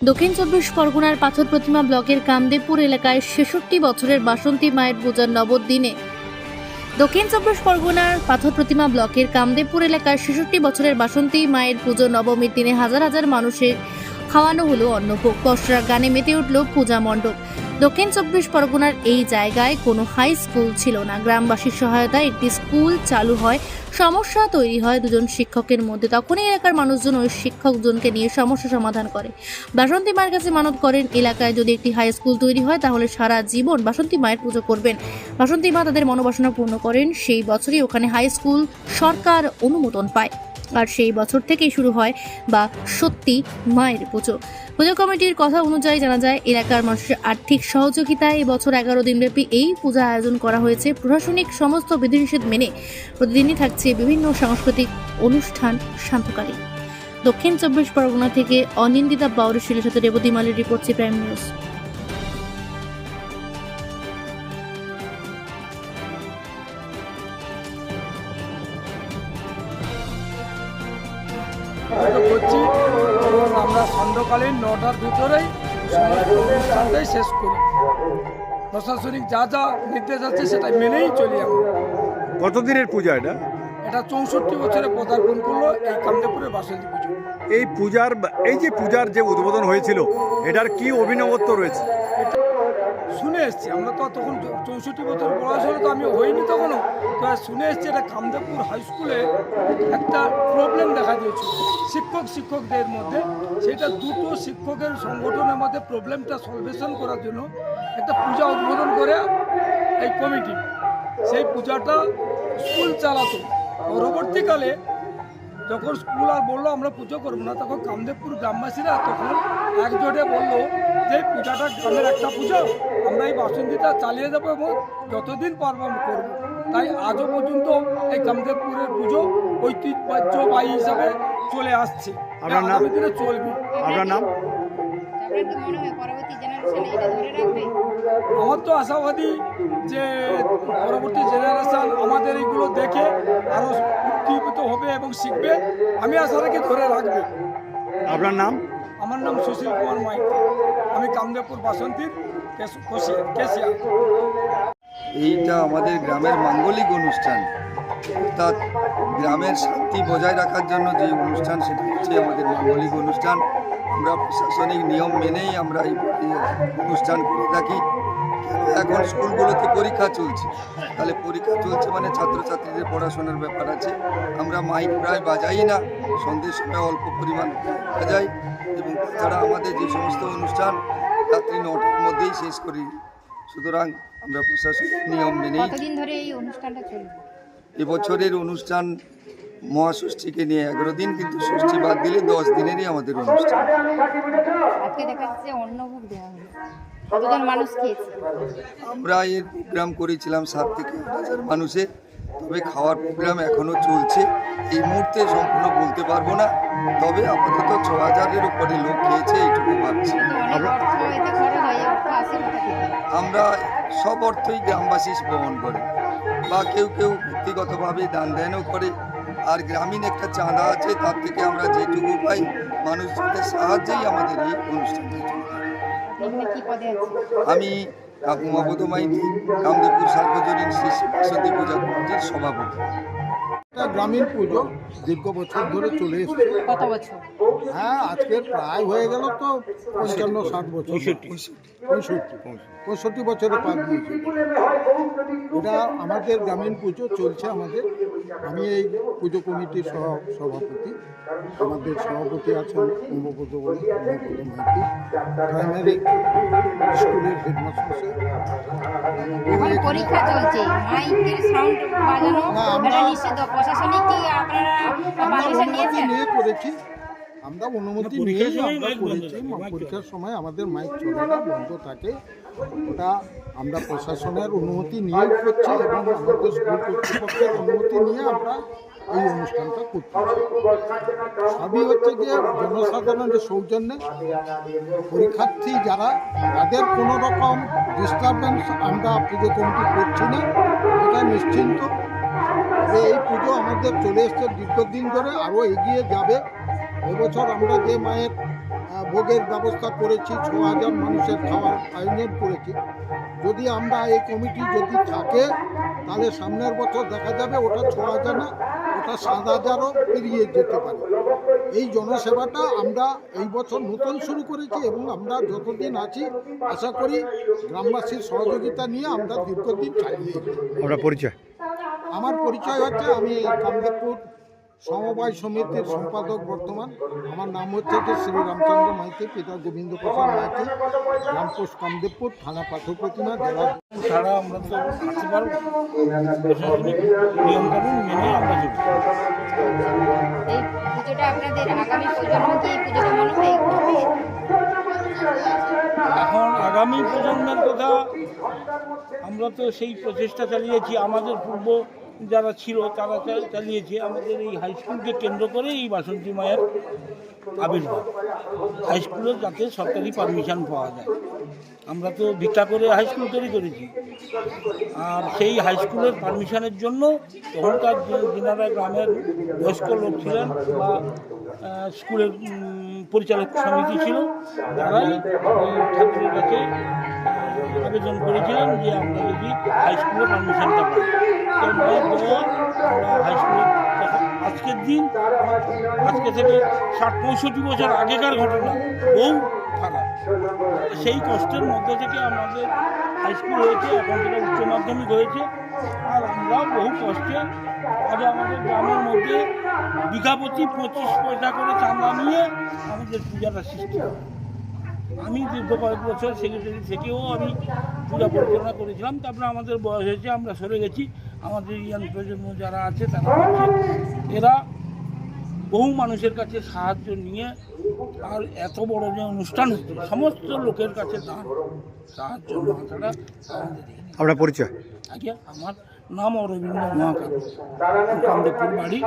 দক্ষিণ চব্বিশ পরগনার পাথর প্রতিমা ব্লকের কামদেবপুর এলাকায় ছেষট্টি বছরের বাসন্তী মায়ের পূজার নবদিনে দক্ষিণ চব্বিশ পরগনার পাথর প্রতিমা ব্লকের কামদেবপুর এলাকায় ছেষট্টি বছরের বাসন্তী মায়ের পুজো নবমীর দিনে হাজার হাজার মানুষের খাওয়ানো হলো অন্নভোগ। পশরা গানে মেতে উঠল পূজা মণ্ডপ। দক্ষিণ চব্বিশ পরগনার এই জায়গায় কোনো হাই স্কুল ছিল না। গ্রামবাসীর সহায়তায় একটি স্কুল চালু হয়, সমস্যা তৈরি হয় দুজন শিক্ষকের মধ্যে। তখনই এলাকার মানুষজন ওই শিক্ষকজনকে নিয়ে সমস্যা সমাধান করে। বাসন্তী মায়ের কাছে মানত করেন, এলাকায় যদি একটি হাই স্কুল তৈরি হয়, তাহলে সারা জীবন বাসন্তী মায়ের পুজো করবেন। বাসন্তী মা তাদের মনোবাসনা পূর্ণ করেন, সেই বছরই ওখানে হাই স্কুল সরকার অনুমোদন পায়। আর সেই বছর থেকেই শুরু হয়, বা সত্যি মায়ের পুজো। পুজো কমিটির কথা অনুযায়ী জানা যায়, এলাকার মানুষের আর্থিক সহযোগিতায় এবছর এগারো দিনব্যাপী এই পূজা আয়োজন করা হয়েছে। প্রশাসনিক সমস্ত বিধিনিষেধ মেনে প্রতিদিনই থাকছে বিভিন্ন সাংস্কৃতিক অনুষ্ঠান শান্তকারী দক্ষিণ চব্বিশ পরগনা থেকে অনিন্দিতা বাউরশীলের সাথে রেবতী মালের রিপোর্ট সি প্রাইম নিউজ আমরা সন্ধ্যকালীন নটার ভিতরেই সমস্ত শেষ করি। প্রশাসনিক যা যা নির্দেশ আছে সেটা মেনেই চলি আমরা। কতদিনের পূজা এটা? এটা চৌষট্টি বছরে পদার্পণ করল এই কামদেপুরের বাসন্তী পুজো। এই পূজার এই যে পূজার যে উদ্বোধন হয়েছিল এটার কি অভিনবত্ব রয়েছে? শুনে এসছি আমরা তো তখন চৌষট্টি বছর বয়স হলে তো আমি হইনি তখনও তো শুনে এসছি এটা কামদেবপুর হাই স্কুলে একটা প্রবলেম দেখা দিয়েছিল। শিক্ষক শিক্ষকদের মধ্যে সেটা দুটো শিক্ষকের সংগঠনের মধ্যে প্রবলেমটা সলভেশন করার জন্য একটা পূজা উদ্বোধন করে এই কমিটি সেই পূজাটা স্কুল চালাতো। পরবর্তীকালে যখন স্কুল আর বলল, আমরা পুজো করব না, তখন কামদেবপুর গ্রামবাসীরা তখন একজোটে বলল যে পূজাটা গ্রামের একটা পুজো, আমরা এই বাসন্তীটা চালিয়ে যাব এবং যতদিন পারব করব। তাই আজও পর্যন্ত এই কামদেবপুরের পুজো ঐতিহ্যবাহী হিসাবে চলে আসছে। আপনার নাম? চলবে। আপনার নাম? আপনার কি পরবর্তী জেনারেশন এটা ধরে রাখবে। আমার তো আশাবাদী যে পরবর্তী জেনারেশন আমাদের এইগুলো দেখে আরও উদ্দীপিত হবে এবং শিখবে। আমি আশা রাখি ধরে রাখবে। আপনার নাম? আমার নাম সুশীল কুমার মাইতি। আমি কামদেবপুর বাসন্তীর কেশ- কেশিয়ার কেশিয়ার। এইটা আমাদের গ্রামের মাঙ্গলিক অনুষ্ঠান। অর্থাৎ গ্রামের শান্তি বজায় রাখার জন্য যে অনুষ্ঠান, সেটা হচ্ছে আমাদের মাঙ্গলিক অনুষ্ঠান। আমরা প্রশাসনিক নিয়ম মেনেই আমরা এই অনুষ্ঠান করে থাকি। এখন স্কুলগুলোতে পরীক্ষা চলছে? তাহলে পরীক্ষা চলছে মানে ছাত্রছাত্রীদের পড়াশোনার ব্যাপার আছে। আমরা মাইক প্রায় বাজাই না সন্ধ্যের সময় অল্প পরিমাণ বাজাই এবং তাছাড়া আমাদের যে সমস্ত অনুষ্ঠান, রাত্রি নটার মধ্যেই শেষ করি। সুতরাং আমরা প্রশাসনিক নিয়ম মেনেই কতদিন ধরে এই অনুষ্ঠানটা চলবে? এবছরের অনুষ্ঠান মহাষষ্ঠীকে নিয়ে এগারো দিন কিন্তু ষষ্ঠী বাদ দিলে দশ দিনেরই আমাদের অনুষ্ঠান। আমরা এর প্রোগ্রাম করেছিলাম সাত থেকে আট হাজার মানুষের তবে খাওয়ার প্রোগ্রাম এখনও চলছে। এই মুহূর্তে সম্পূর্ণ বলতে পারব না তবে আপাতত ছ হাজারের উপরে লোক খেয়েছে এইটুকু ভাবছি। আমরা সব অর্থই গ্রামবাসী বহন করে। বা কেউ কেউ ব্যক্তিগতভাবে দান দেনও করে। আর গ্রামীণ একটা চাঁদা আছে তার থেকে আমরা যেটুকু পাই মানুষজনের সাহায্যেই আমাদের এই অনুষ্ঠানটা আমি কাকুমা মাইতি কামদেবপুর সার্বজনীন শিশু বাসন্তী পূজা কমিটির সভাপতি। গ্রামীণ পুজো দীর্ঘ বছর ধরে চলে এসছে। কত বছর? হ্যাঁ আজকের প্রায় হয়ে গেল তো পঞ্চান্ন ষাট বছর। পঁয়ষট্টি। পঁয়ষট্টি। বছরে পার দিয়েছে এটা আমাদের গ্রামীণ পুজো চলছে আমাদের। আমি এই পুজো কমিটির সহ সভাপতি আমাদের সভাপতি আছেন উমপদ মাইতি। প্রাইমারি স্কুলের হেডমাস্টার এখন পরীক্ষা চলছে। মাইকের সাউন্ড বাজানো। আমরা- এটা নিষিদ্ধ। প্রশাসনিক কি আপনারা পারমিশন অনুমতি নিয়েছেন? নিয়ে করেছি। আমরা অনুমতি নিয়েই আমরা করেছি। পরীক্ষার সময় আমাদের মাইক চলে না বন্ধ থাকে। ওটা আমরা প্রশাসনের অনুমতি নিয়ে করছি এবং আমাদের স্কুল কর্তৃপক্ষের অনুমতি নিয়ে আমরা এই অনুষ্ঠানটা করছি সবই হচ্ছে যে জনসাধারণের সৌজন্যে পরীক্ষার্থী যারা, তাদের কোনো রকম ডিস্টারবেন্স আমরা পুজো কমিটি করছি না, এটা নিশ্চিন্ত। যে এই পুজো আমাদের চলে এসছে দীর্ঘদিন ধরে, আরও এগিয়ে যাবে। এবছর আমরা যে মায়ের ভোগের ব্যবস্থা করেছি, ছ হাজার মানুষের খাওয়ার আয়োজন করেছি, যদি আমরা এই কমিটি যদি থাকে, তাহলে সামনের বছর দেখা যাবে ওটা ছ হাজার না ওটা সাত হাজারও পেরিয়ে যেতে পারে। এই জনসেবাটা আমরা এই বছর নতুন শুরু করেছি এবং আমরা যতদিন আছি আশা করি গ্রামবাসীর সহযোগিতা নিয়ে আমরা দীর্ঘদিন চালিয়ে আমরা পরিচয়? আমার পরিচয় হচ্ছে আমি কামদেবপুর সমবায় সমিতির সম্পাদক বর্তমান। আমার নাম হচ্ছে যে শ্রী রামচন্দ্র মাইতি পিতা গোবিন্দ প্রসাদ মাইতি গ্রাম পোস্ট কামদেবপুর থানা পাথর প্রতিমা জেলা ছাড়া আমরা তো পারব। নিয়মকানুন মেনে আমরা এই পুজোটা আপনাদের আগামী প্রজন্ম কি পুজোটা মনে হয় এখন আগামী প্রজন্মের কথা আমরা তো সেই প্রচেষ্টা চালিয়েছি। আমাদের পূর্ব যারা ছিল, তারা চালিয়েছে আমাদের এই হাই স্কুলকে কেন্দ্র করে এই বাসন্তী মায়ের আবির্ভাব। হাই স্কুলে যাতে সরকারি পারমিশন পাওয়া যায়। আমরা তো ভিক্ষা করে হাই স্কুল তৈরি করেছি। আর সেই হাই স্কুলের পারমিশনের জন্য তখনকার যেনারা গ্রামের বয়স্ক লোক ছিলেন বা স্কুলের পরিচালক সমিতি ছিল, তারাই ঠাকুরের কাছে আবেদন করেছিলেন যে আমরা যদি হাই স্কুলে পারমিশনটা পাই। আজকের দিন আজকে থেকে ষাট পঁয়ষট্টি বছর আগেকার ঘটনা বহু খারাপ সেই কষ্টের মধ্যে থেকে আমাদের হাই স্কুল হয়েছে এখন সেটা উচ্চ মাধ্যমিক হয়েছে আর আমরা বহু কষ্টে আগে আমাদের গ্রামের মধ্যে বিঘা প্রতি পঁচিশ পয়সা করে চাঁদা নিয়ে আমাদের পূজাটা সৃষ্টি আমি দীর্ঘ কয়েক বছর সেক্রেটারি থেকেও আমি পূজা পরিচালনা করেছিলাম। তারপরে আমাদের বয়স হয়েছে, আমরা সরে গেছি। আমাদের ইয়াং প্রজন্ম যারা আছে তারা এরা বহু মানুষের কাছে সাহায্য নিয়ে আর এত বড় যে অনুষ্ঠান হচ্ছে সমস্ত লোকের কাছে দান সাহায্য নেওয়া ছাড়া আপনার পরিচয়? আজ্ঞা আমার নাম অরবিন্দ মহাকাল কামদেবপুর বাড়ি।